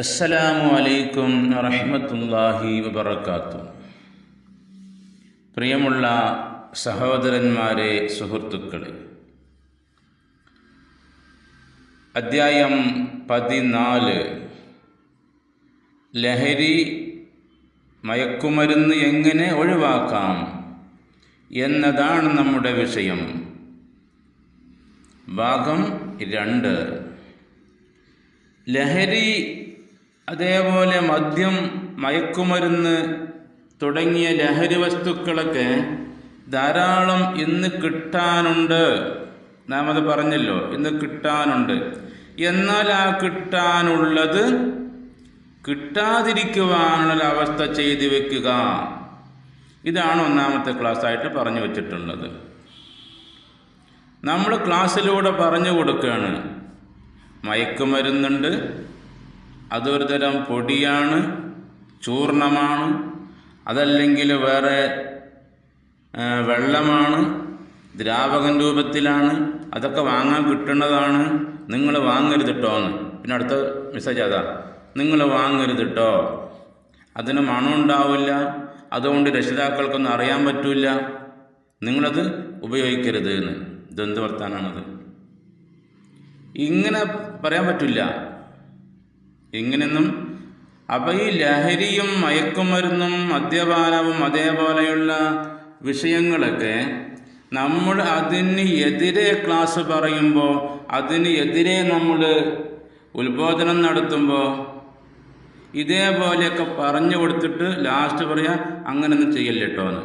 അസ്സലാമു അലൈക്കും വറഹമത്തല്ലാഹി വബർക്കാത്തു പ്രിയമുള്ള സഹോദരന്മാരെ സുഹൃത്തുക്കളെ അദ്ധ്യായം പതിനാല്. ലഹരി മയക്കുമരുന്ന് എങ്ങനെ ഒഴിവാക്കാം എന്നതാണ് നമ്മുടെ വിഷയം. ഭാഗം രണ്ട്. ലഹരി അതേപോലെ മദ്യം മയക്കുമരുന്ന് തുടങ്ങിയ ലഹരി വസ്തുക്കളൊക്കെ ധാരാളം ഇന്ന് കിട്ടാനുണ്ട്. നാം അത് പറഞ്ഞല്ലോ ഇന്ന് കിട്ടാനുണ്ട്. എന്നാൽ ആ കിട്ടാനുള്ളത് കിട്ടാതിരിക്കുവാനുള്ള അവസ്ഥ ചെയ്തു വെക്കുക. ഇതാണ് ഒന്നാമത്തെ ക്ലാസ്സായിട്ട് പറഞ്ഞു വച്ചിട്ടുള്ളത്. നമ്മൾ ക്ലാസ്സിലൂടെ പറഞ്ഞു കൊടുക്കുകയാണ്. മയക്കുമരുന്നുണ്ട് അതൊരു തരം പൊടിയാണ് ചൂർണമാണ് അതല്ലെങ്കിൽ വേറെ വെള്ളമാണ് ദ്രാവകൻ രൂപത്തിലാണ് അതൊക്കെ വാങ്ങാൻ കിട്ടുന്നതാണ്. നിങ്ങൾ വാങ്ങരുത് കേട്ടോ എന്ന്. പിന്നെ അടുത്ത മെസ്സേജ് അതാ. നിങ്ങൾ വാങ്ങരുത് കേട്ടോ അതിന് മണം ഉണ്ടാവില്ല. അതുകൊണ്ട് രക്ഷിതാക്കൾക്കൊന്നും അറിയാൻ പറ്റില്ല. നിങ്ങളത് ഉപയോഗിക്കരുത് എന്ന്. ഇതെന്ത് വർത്താനാണത്? ഇങ്ങനെ പറയാൻ പറ്റില്ല. ഇങ്ങനെയൊന്നും അപ്പം ഈ ലഹരിയും മയക്കുമരുന്നും മദ്യപാനവും അതേപോലെയുള്ള വിഷയങ്ങളൊക്കെ നമ്മൾ അതിന് എതിരെ ക്ലാസ് പറയുമ്പോൾ അതിന് എതിരെ നമ്മൾ ഉത്ബോധനം നടത്തുമ്പോൾ ഇതേപോലെയൊക്കെ പറഞ്ഞു കൊടുത്തിട്ട് ലാസ്റ്റ് പറയാം അങ്ങനെയൊന്നും ചെയ്യല്ല കേട്ടോ എന്ന്.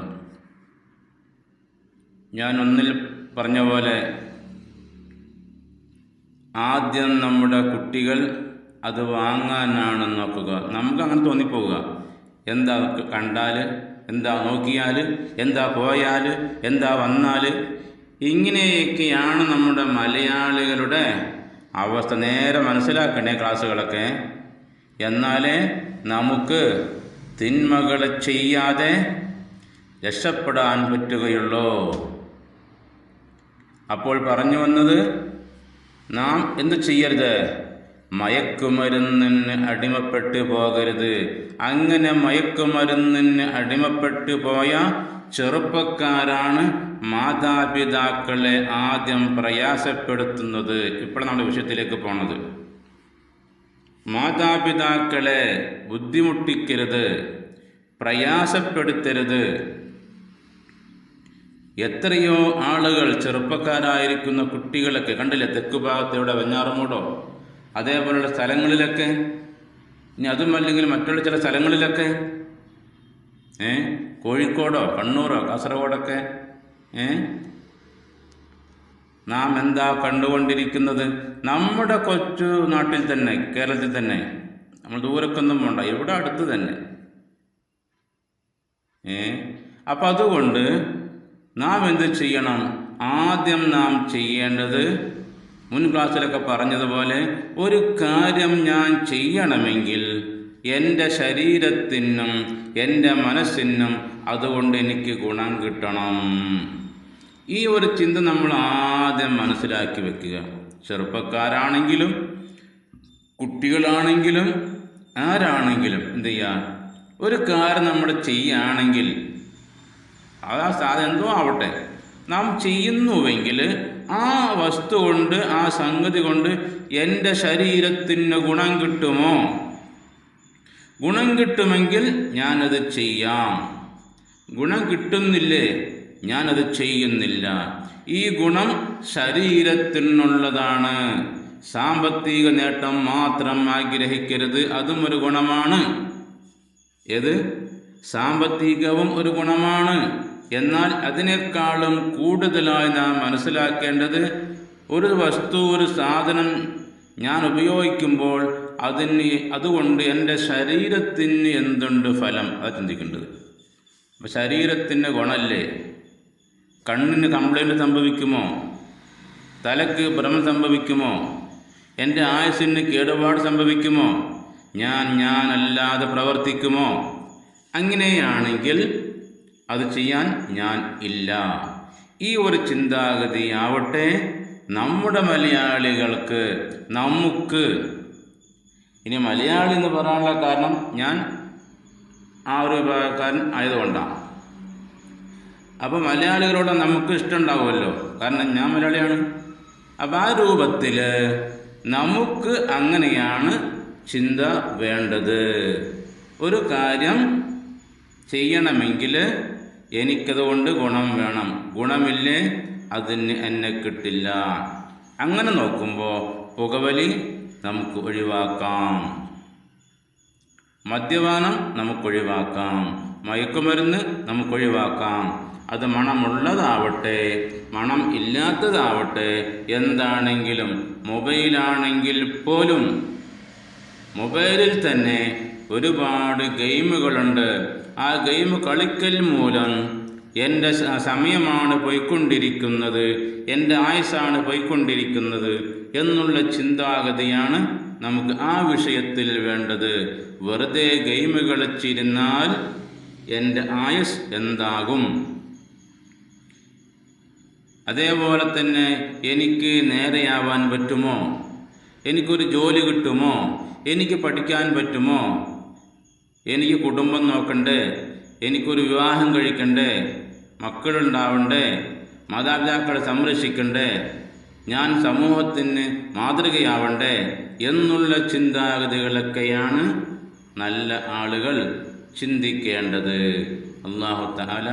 ഞാൻ ഒന്നിൽ പറഞ്ഞ പോലെ ആദ്യം നമ്മുടെ കുട്ടികൾ അത് വാങ്ങാനാണ് നോക്കുക. നമുക്ക് അങ്ങനെ തോന്നിപ്പോവുക. എന്താ കണ്ടാൽ എന്താ നോക്കിയാൽ എന്താ പോയാൽ എന്താ വന്നാൽ ഇങ്ങനെയൊക്കെയാണ് നമ്മുടെ മലയാളികളുടെ അവസ്ഥ. നേരെ മനസ്സിലാക്കണേ ക്ലാസ്സുകളൊക്കെ. എന്നാലേ നമുക്ക് തിന്മകളെ ചെയ്യാതെ രക്ഷപ്പെടാൻ പറ്റുകയുള്ളൂ. അപ്പോൾ പറഞ്ഞു വന്നത് നാം എന്തു ചെയ്യരുത്? മയക്കുമരുന്നിന് അടിമപ്പെട്ടു പോകരുത്. അങ്ങനെ മയക്കുമരുന്നിന് അടിമപ്പെട്ടു പോയ ചെറുപ്പക്കാരാണ് മാതാപിതാക്കളെ ആദ്യം പ്രയാസപ്പെടുത്തുന്നത്. ഇപ്പോൾ നമ്മുടെ വിഷയത്തിലേക്ക് പോണത്. മാതാപിതാക്കളെ ബുദ്ധിമുട്ടിക്കരുത് പ്രയാസപ്പെടുത്തരുത്. എത്രയോ ആളുകൾ ചെറുപ്പക്കാരായിരിക്കുന്ന കുട്ടികളൊക്കെ കണ്ടില്ലേ തെക്ക് ഭാഗത്ത് ഇവിടെ വെഞ്ഞാറമൂടോ? അതേപോലുള്ള സ്ഥലങ്ങളിലൊക്കെ ഇനി അതും അല്ലെങ്കിൽ മറ്റുള്ള ചില സ്ഥലങ്ങളിലൊക്കെ ഏ കോഴിക്കോടോ കണ്ണൂരോ കാസർഗോഡൊക്കെ ഏ നാം എന്താ കണ്ടുകൊണ്ടിരിക്കുന്നത്? നമ്മുടെ കൊച്ചു നാട്ടിൽ തന്നെ കേരളത്തിൽ തന്നെ നമ്മൾ ദൂരക്കൊന്നും പോണ്ട ഇവിടെ അടുത്ത് തന്നെ. ഏ അപ്പം അതുകൊണ്ട് നാം എന്ത് ചെയ്യണം? ആദ്യം നാം ചെയ്യേണ്ടത് മുൻ ക്ലാസ്സിലൊക്കെ പറഞ്ഞതുപോലെ ഒരു കാര്യം ഞാൻ ചെയ്യണമെങ്കിൽ എന്റെ ശരീരത്തിനും എന്റെ മനസ്സിനും അതുകൊണ്ട് എനിക്ക് ഗുണം കിട്ടണം. ഈ ഒരു ചിന്ത നമ്മൾ ആദ്യം മനസ്സിലാക്കി വെക്കുക. ചെറുപ്പക്കാരാണെങ്കിലും കുട്ടികളാണെങ്കിലും ആരാണെങ്കിലും എന്ത് ചെയ്യുക ഒരു കാര്യം നമ്മൾ ചെയ്യുകയാണെങ്കിൽ അത് ആ സാധനം എന്തോ ആവട്ടെ. നാം ചെയ്യുന്നുവെങ്കിൽ ആ വസ്തു കൊണ്ട് ആ സംഗതി കൊണ്ട് എന്റെ ശരീരത്തിന് ഗുണം കിട്ടുമോ? ഗുണം കിട്ടുമെങ്കിൽ ഞാനത് ചെയ്യാം. ഗുണം കിട്ടുന്നില്ലേ? ഞാനത് ചെയ്യുന്നില്ല. ഈ ഗുണം ശരീരത്തിനുള്ളതാണ്. സാമ്പത്തിക നേട്ടം മാത്രം ആഗ്രഹിക്കരുത്. അതും ഒരു ഗുണമാണ്. ഏത്? സാമ്പത്തികവും ഒരു ഗുണമാണ്. എന്നാൽ അതിനേക്കാളും കൂടുതലായി നാം മനസ്സിലാക്കേണ്ടത് ഒരു വസ്തു ഒരു സാധനം ഞാൻ ഉപയോഗിക്കുമ്പോൾ അതിന് അതുകൊണ്ട് എന്റെ ശരീരത്തിന് എന്തുണ്ട് ഫലം? അത് ചിന്തിക്കേണ്ടത്. അപ്പം ശരീരത്തിന് ഗുണമല്ലേ കണ്ണിന് കംപ്ലൈന്റ് സംഭവിക്കുമോ? തലക്ക് ഭ്രമം സംഭവിക്കുമോ? എന്റെ ആയുസ്സിന് കേടുപാട് സംഭവിക്കുമോ? ഞാൻ ഞാനല്ലാതെ പ്രവർത്തിക്കുമോ? അങ്ങനെയാണെങ്കിൽ അത് ചെയ്യാൻ ഞാൻ ഇല്ല. ഈ ഒരു ചിന്താഗതി ആവട്ടെ നമ്മുടെ മലയാളികൾക്ക് നമുക്ക്. ഇനി മലയാളി എന്ന് പറയാനുള്ള കാരണം ഞാൻ ആ ഒരു വിഭാഗക്കാരൻ ആയതുകൊണ്ടാണ്. അപ്പോൾ മലയാളികളോട് നമുക്ക് ഇഷ്ടമുണ്ടാവുമല്ലോ കാരണം ഞാൻ മലയാളിയാണ്. അപ്പം ആ രൂപത്തിൽ നമുക്ക് അങ്ങനെയാണ് ചിന്ത വേണ്ടത്. ഒരു കാര്യം ചെയ്യണമെങ്കിൽ എനിക്കതുകൊണ്ട് ഗുണം വേണം. ഗുണമില്ലേ? അതിന് എന്നെ കിട്ടില്ല. അങ്ങനെ നോക്കുമ്പോൾ പുകവലി നമുക്ക് ഒഴിവാക്കാം. മദ്യപാനം നമുക്ക് ഒഴിവാക്കാം. മയക്കുമരുന്ന് നമുക്ക് ഒഴിവാക്കാം. അത് മണമുള്ളതാവട്ടെ മണം ഇല്ലാത്തതാവട്ടെ എന്താണെങ്കിലും മൊബൈലാണെങ്കിൽ പോലും മൊബൈലിൽ തന്നെ ഒരുപാട് ഗെയിമുകളുണ്ട്. ആ ഗെയിം കളിക്കൽ മൂലം എന്റെ സമയമാണ് പോയിക്കൊണ്ടിരിക്കുന്നത് എന്റെ ആയുസാണ് പോയിക്കൊണ്ടിരിക്കുന്നത് എന്നുള്ള ചിന്താഗതിയാണ് നമുക്ക് ആ വിഷയത്തിൽ വേണ്ടത്. വെറുതെ ഗെയിം കളിച്ചിരുന്നാൽ എന്റെ ആയുസ് എന്താകും? അതേപോലെ തന്നെ എനിക്ക് നേരെയാവാൻ പറ്റുമോ? എനിക്കൊരു ജോലി കിട്ടുമോ? എനിക്ക് പഠിക്കാൻ പറ്റുമോ? എനിക്ക് കുടുംബം നോക്കണ്ടേ എനിക്കൊരു വിവാഹം കഴിക്കണ്ടേ മക്കളുണ്ടാവണ്ടേ മാതാപിതാക്കളെ സംരക്ഷിക്കണ്ടേ ഞാൻ സമൂഹത്തിന് മാതൃകയാവണ്ടേ എന്നുള്ള ചിന്താഗതികളൊക്കെയാണ് നല്ല ആളുകൾ ചിന്തിക്കേണ്ടത്. അള്ളാഹു താല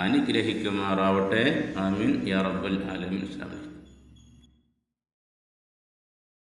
അനുഗ്രഹിക്കുമാറാവട്ടെ. ആമീൻ. യാ റബ്ബൽ ആലമീൻ. അലൈക്കും.